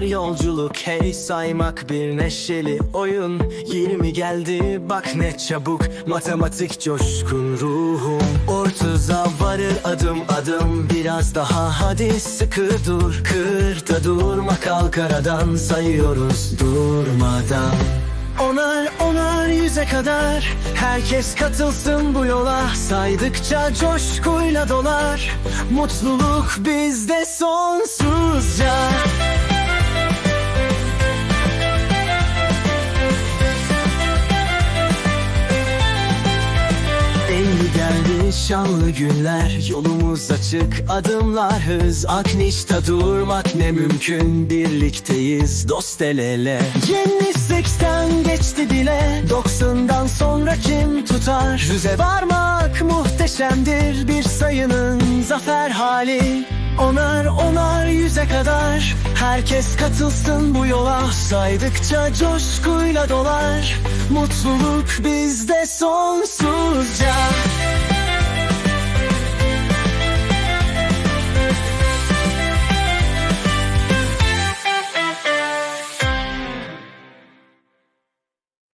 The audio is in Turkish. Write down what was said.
kadar yolculuk Hey saymak bir neşeli oyun. Yirmi geldi? Bak ne çabuk. Matematik coşkun ruhum. Ortuza varır adım adım. Biraz daha hadi sıkı dur. Kırda durma kalk aradan Sayıyoruz durmadan. Onar onar yüze kadar. Herkes katılsın bu yola. Saydıkça coşkuyla dolar. Mutluluk bizde sonsuzca geldi şanlı günler. Yolumuz açık adımlar hız. Aknişta durmak ne mümkün. Birlikteyiz dost el ele. Yeni seksten geçti bile Doksandan sonra kim tutar? Yüze varmak muhteşemdir. Bir sayının zafer hali. Onar onar yüze kadar. Herkes katılsın bu yola. Saydıkça coşkuyla dolar. Mutluluk bizde sonsuzca